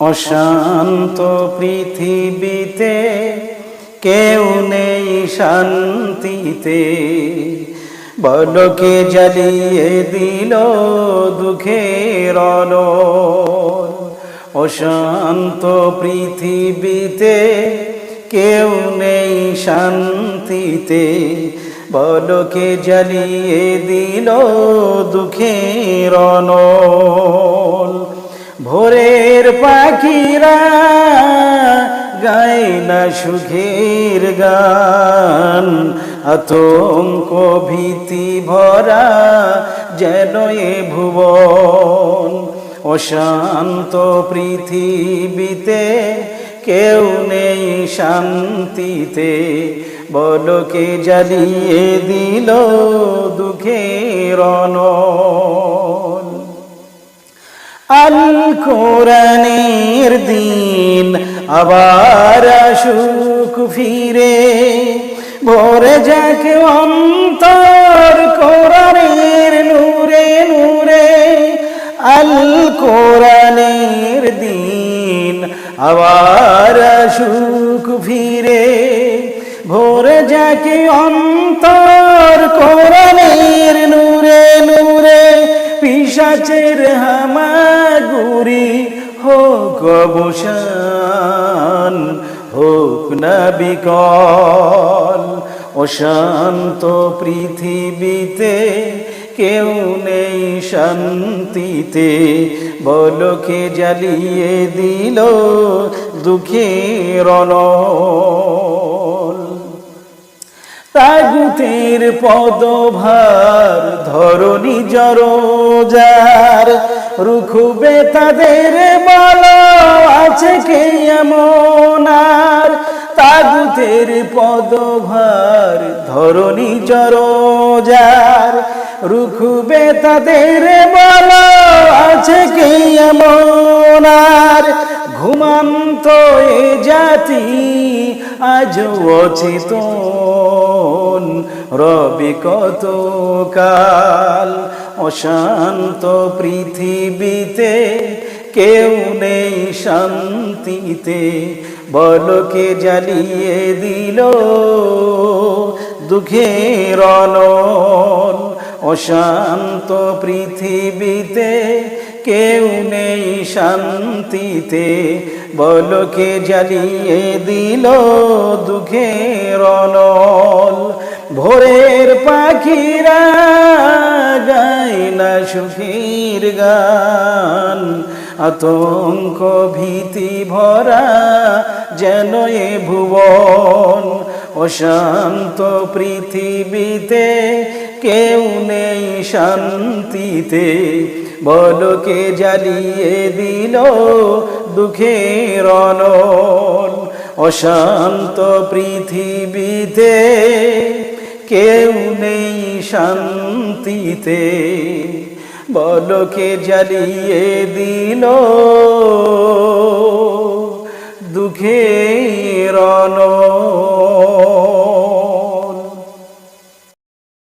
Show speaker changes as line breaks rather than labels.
অশান্ত পৃথিবীতে কেউ নেই শান্তিতে। বলকে জ্বালিয়ে দিল দুঃখের অশান্ত পৃথিবীতে কেউ নেই শান্তিতে। বলকে জ্বালিয়ে দিল দুঃখের ভোরের পাখিরা গায় না সুখের গান। আতঙ্ক ভীতি ভরা যেন এ ভুবন। অশান্ত পৃথিবীতে কেউ নেই শান্তিতে। বলকে জ্বালিয়ে দিল দুঃখের অনল কোরআনের দিন আবার আসুক ফিরে। ভরে যাকে অন্তর কোরআনের নূরে নূরে, আল কোরআনের দিন আবার আসুক ফিরে। ভরে যাকে অন্তর কোরআনের নূরে নূরে পিসাচের হামাগুড়ি হোক অবসান হোক না বিকল অশান্ত পৃথিবীতে কেউ নেই শান্তিতে। বলকে জ্বালিয়ে দিল দুঃখের অনল পদভার ধরণি জরজার রুখবে তাদের বল আছে কে এমন আর? তাগুতের পদভার ধরণি জরজার রুখবে তাদের বল আছে কে এমন আর? ঘুমান্ত এ জাতি আজ অচেতন। রবি কত কাল অশান্ত পৃথিবীতে, কেউ নেই শান্তিতে। বলকে জ্বালিয়ে দিল দুঃখের অনল অশান্ত পৃথিবীতে কেউ নেই শান্তিতে বলকে জ্বালিয়ে দিল দুঃখের অনল। ভোরের পাখিরা গায় না সুখীর গান। আতঙ্ক ভীতি ভরা যেন এ ভুবন। অশান্ত পৃথিবীতে কেউ নেই শান্তিতে। বলকে জ্বালিয়ে দিল দুঃখের অনল অশান্ত পৃথিবীতে কেউ নেই শান্তিতে। বলকে জ্বালিয়ে দিল দুঃখের রণ